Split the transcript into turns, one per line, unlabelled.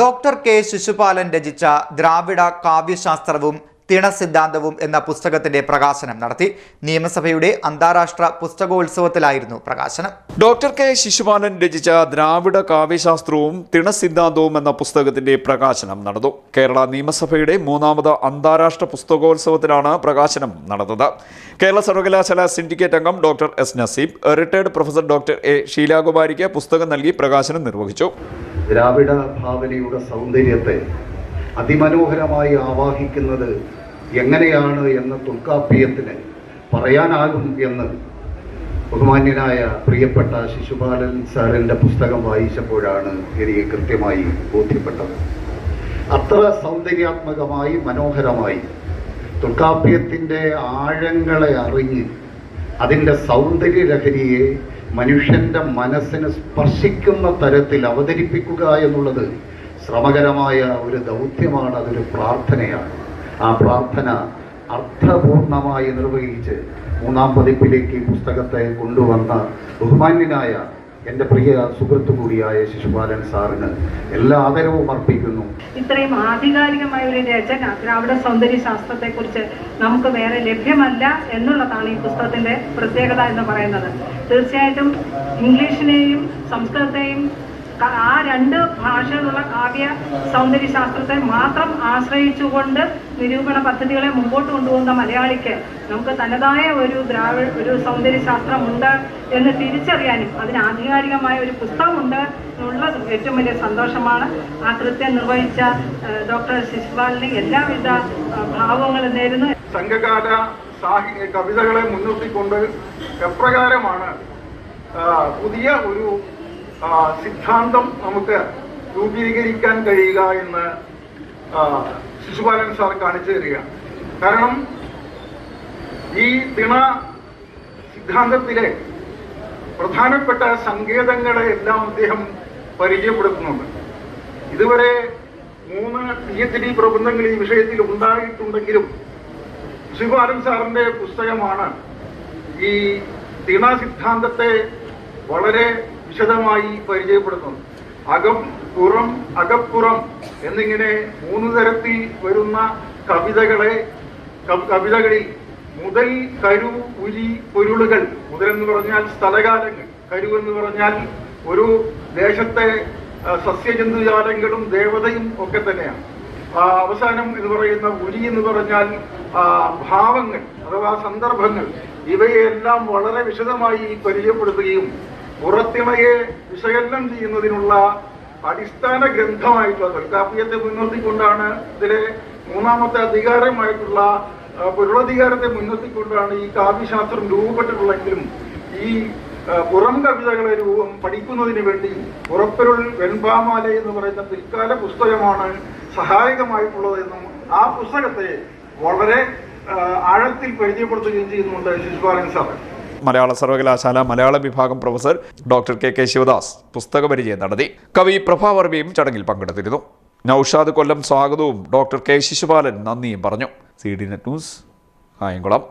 Doctor K Shishupala രചിച്ച ദ്രാവിഡ കാവ്യശാസ്ത്രവും തിണസിദ്ധാന്തവും എന്ന പുസ്തകത്തിന്റെ പ്രകാശനം നടത്തി. നിയമസഭയുടെ അന്താരാഷ്ട്ര പുസ്തകോത്സവത്തിലായിരുന്നു പ്രകാശനം.
ഡോക്ടർ കെ ശിശുപാലൻ രചിച്ച ദ്രാവിഡ കാവ്യശാസ്ത്രവും തിണസിദ്ധാന്തവും എന്ന പുസ്തകത്തിന്റെ പ്രകാശനം നടന്നു. കേരള നിയമസഭയുടെ മൂന്നാമത് അന്താരാഷ്ട്ര പുസ്തകോത്സവത്തിലാണ് പ്രകാശനം നടന്നത്. കേരള സർവകലാശാല സിൻഡിക്കേറ്റ് അംഗം doctor S Naseeb retired professor doctor A ഷീലാകുമാരിക്ക് പുസ്തകം നൽകി പ്രകാശനം നിർവഹിച്ചു.
ദ്രാവിഡ ഭാവനയുടെ സൗന്ദര്യത്തെ അതിമനോഹരമായി ആവാഹിക്കുന്നത് എങ്ങനെയാണ് എന്ന് തുൽക്കാപ്പിയത്തിന് പറയാനാകും എന്ന് ബഹുമാന്യനായ പ്രിയപ്പെട്ട ശിശുപാലൻ സാറിന്റെ പുസ്തകം വായിച്ചപ്പോഴാണ് എനിക്ക് കൃത്യമായി ബോധ്യപ്പെട്ടത്. അത്ര സൗന്ദര്യാത്മകമായി മനോഹരമായി തൊൽക്കാപ്യത്തിന്റെ ആഴങ്ങളെ അറിഞ്ഞ് അതിന്റെ സൗന്ദര്യലഹരിയെ മനുഷ്യന്റെ മനസ്സിന് സ്പർശിക്കുന്ന തരത്തിൽ അവതരിപ്പിക്കുക എന്നുള്ളത് ശ്രമകരമായ ഒരു ദൗത്യമാണ് അതൊരു പ്രാർത്ഥനയാണ്. ആ പ്രാർത്ഥന അർത്ഥപൂർണമായി നിർവഹിച്ച് മൂന്നാം പതിപ്പിലേക്ക് ഈ പുസ്തകത്തെ കൊണ്ടുവന്ന ബഹുമാന്യനായ എന്റെ പ്രിയ സുഹൃത്തു കൂടിയായ ശിശുപാലൻ സാറിന് എല്ലാ ആദരവും അർപ്പിക്കുന്നു.
ഇത്രയും ആധികാരികമായ ഒരു രചന ദ്രാവിഡ സൗന്ദര്യ ശാസ്ത്രത്തെക്കുറിച്ച് നമുക്ക് വേറെ ലഭ്യമല്ല എന്നുള്ളതാണ് ഈ പുസ്തകത്തിന്റെ പ്രത്യേകത എന്ന് പറയുന്നത്. തീർച്ചയായിട്ടും ഇംഗ്ലീഷിനെയും സംസ്കൃതത്തെയും ആ രണ്ട് ഭാഷകളുള്ള കാവ്യ സൗന്ദര്യ ശാസ്ത്രത്തെ മാത്രം ആശ്രയിച്ചുകൊണ്ട് നിരൂപണ പദ്ധതികളെ മുമ്പോട്ട് കൊണ്ടുപോകുന്ന മലയാളിക്ക് നമുക്ക് തനതായ ഒരു ദ്രാവിഡ ഒരു സൗന്ദര്യ ശാസ്ത്രമുണ്ട് എന്ന് തിരിച്ചറിയാനും അതിന് ആധികാരികമായ ഒരു പുസ്തകമുണ്ട് എന്നുള്ള ഏറ്റവും വലിയ സന്തോഷമാണ്. ആ കൃത്യം നിർവഹിച്ച ഡോക്ടർ ശിശുപാലിന് എല്ലാവിധ ഭാവങ്ങളും നേരുന്നു.
സംഘകാല സാഹിത്യ കവിതകളെ മുൻനിർത്തിക്കൊണ്ട് എപ്രകാരമാണ് പുതിയ ഒരു സിദ്ധാന്തം നമുക്ക് രൂപീകരിക്കാൻ കഴിയുക എന്ന് ശിശുപാലൻ സാർ കാണിച്ചു തരിക കാരണം ഈ തിണ സിദ്ധാന്തത്തിലെ പ്രധാനപ്പെട്ട സങ്കേതങ്ങളെ എല്ലാം അദ്ദേഹം പരിചയപ്പെടുത്തുന്നുണ്ട്. ഇതുവരെ മൂന്ന് പി എച്ച് ഡി പ്രബന്ധങ്ങൾ ഈ വിഷയത്തിൽ ഉണ്ടായിട്ടുണ്ടെങ്കിലും ശിവാരൻ സാറിന്റെ പുസ്തകമാണ് ഈ തിണ സിദ്ധാന്തത്തെ വളരെ വിശദമായി പരിചയപ്പെടുത്തുന്നു. അകം പുറം അകപ്പുറം എന്നിങ്ങനെ മൂന്ന് തരത്തിൽ വരുന്ന കവിതകളെ കവിതകളിൽ മുതൽ കരു ഉലി പൊരുളുകൾ മുതൽ എന്ന് പറഞ്ഞാൽ സ്ഥലകാലങ്ങൾ. കരു എന്ന് പറഞ്ഞാൽ ഒരു ദേശത്തെ സസ്യജന്തുജാലങ്ങളും ദേവതയും ഒക്കെ തന്നെയാണ്. അവസാനം എന്ന് പറയുന്ന ഉരി എന്ന് പറഞ്ഞാൽ ഭാവങ്ങൾ അഥവാ സന്ദർഭങ്ങൾ. ഇവയെല്ലാം വളരെ വിശദമായി പരിചയപ്പെടുത്തുകയും പുറത്തിണയെ വിശകലനം ചെയ്യുന്നതിനുള്ള അടിസ്ഥാന ഗ്രന്ഥമായിട്ടുള്ള തൊൽക്കാപ്പിയത്തെ മുൻനിർത്തിക്കൊണ്ടാണ് ഇതിലെ മൂന്നാമത്തെ അധികാരമായിട്ടുള്ള പൊരുളധികാരത്തെ മുൻനിർത്തിക്കൊണ്ടാണ് ഈ കാവ്യശാസ്ത്രം രൂപപ്പെട്ടിട്ടുള്ളെങ്കിലും ഈ പുറം കവിതകളെ രൂപം പഠിക്കുന്നതിന് വേണ്ടി പുറപ്പൊരുൾ വെൺപാമാല എന്ന് പറയുന്ന പിൽക്കാല പുസ്തകമാണ് സഹായകമായിട്ടുള്ളതെന്നും ആ പുസ്തകത്തെ വളരെ ആഴത്തിൽ പരിചയപ്പെടുത്തുകയും ചെയ്യുന്നുണ്ട് ശിശുപാലൻ സാർ.
മലയാള സർവകലാശാല മലയാള വിഭാഗം professor doctor K K Sivadas പുസ്തക പരിചയം നടത്തി. കവി പ്രഭാവർമ്മയും ചടങ്ങിൽ പങ്കെടുത്തിരുന്നു. നൌഷാദ് കൊല്ലം സ്വാഗതവും ഡോക്ടർ കെ ശിശുപാലൻ നന്ദിയും പറഞ്ഞു. C D net news Kayamkulam